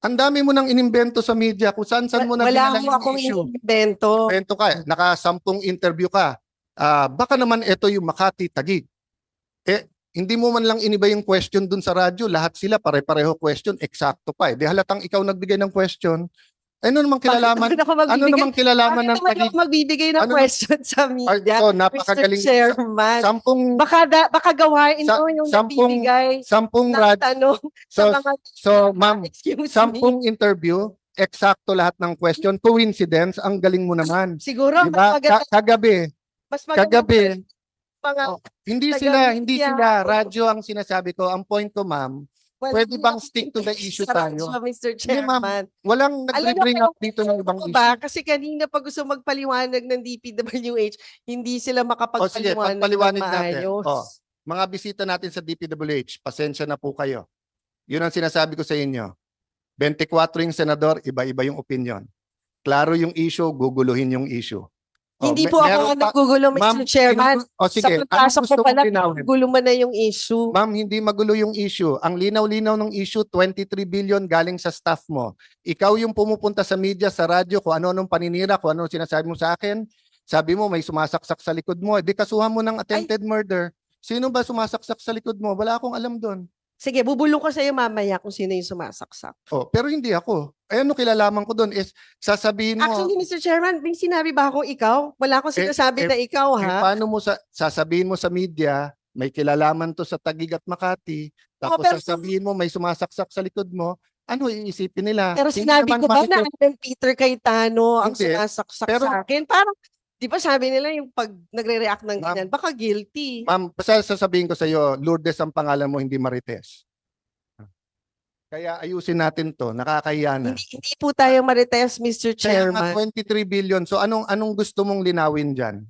Ang dami mo nang inimbento sa media kung saan saan mo na Wala mo akong issue. invento. Kwento ka, naka-sampung interview ka. Ah, baka naman ito yung Makati Tagig. Eh, hindi mo man lang iniba yung question dun sa radyo. Lahat sila pare-pareho question. Eksakto pa eh. Di halatang ikaw nagbigay ng question. Ano namang kilalaman? Bakit ako Ano namang kilalaman ng Tagig? ako magbibigay ng Ano- question sa media? so, Mr. napakagaling. Chairman. Sampung, Baka, da, baka gawain Sa- mo yung sampung nagbibigay sampung ng tanong So, sa mga so ma'am, excuse me. sampung interview, eksakto lahat ng question. Coincidence, ang galing mo naman. Siguro, Diba? mas maganda, Ka- kagabi, mas maganda kagabi, mga, Oh, hindi sila, hindi sila. Radyo ang sinasabi ko. Ang point ko, ma'am, well, pwede bang stick to the issue sa tayo? radyo, Mr. Hindi, ma'am. Chairman. walang mo, up dito ng ibang issue. ba? Kasi kanina pag gusto magpaliwanag ng DPWH, hindi sila O sige, makapagpaliwanag pagpaliwanag ng natin. maayos. O, mga bisita natin sa DPWH, pasensya na po kayo. Yun ang sinasabi ko sa inyo. 24 yung senador, iba-iba yung opinion. Klaro yung issue, guguluhin yung issue. O, Hindi po ako meron ang pa- nagugulo, Ma'am, Mr. Chairman. Sino- O sige, sa anong pagpasok gusto ko pala, mong linawin? gulo mo na yung issue. Ma'am, hindi magulo yung issue. Ang linaw-linaw ng issue, 23 billion galing sa staff mo. Ikaw yung pumupunta sa media, sa radyo, kung ano-anong paninira, kung ano sinasabi mo sa akin. Sabi mo, may sumasaksak sa likod mo. Eh, Di kasuhan mo ng attempted murder. Sino ba sumasaksak sa likod mo? Wala akong alam doon. Sige, bubulong ko sa iyo mamaya kung sino yung sumasaksak. Oh, pero hindi ako. Eh, ano kilalaman ko doon is sasabihin mo, Actually, Mr. Chairman, may sinabi ba akong ikaw? Wala akong Eh, sinasabi eh, na ikaw, eh, ha? paano mo sa, sasabihin mo sa media, may kilalaman to sa Tagig at Makati, tapos pero- sasabihin mo may sumasaksak sa likod mo, ano iisipin nila? Pero sinabi ko ba na makikita- Alan Peter Cayetano ang sumasaksak Pero- sa akin? Parang, di ba sabi nila yung pag nagre-react ng ganyan, baka guilty. Ma'am, basta sasabihin ko sa iyo, Lourdes ang pangalan mo, hindi Marites. Kaya ayusin natin to, nakakahiya na. Hindi, hindi po tayo marites, Mr. Kaya nga Chairman. 23 billion. So anong anong gusto mong linawin diyan?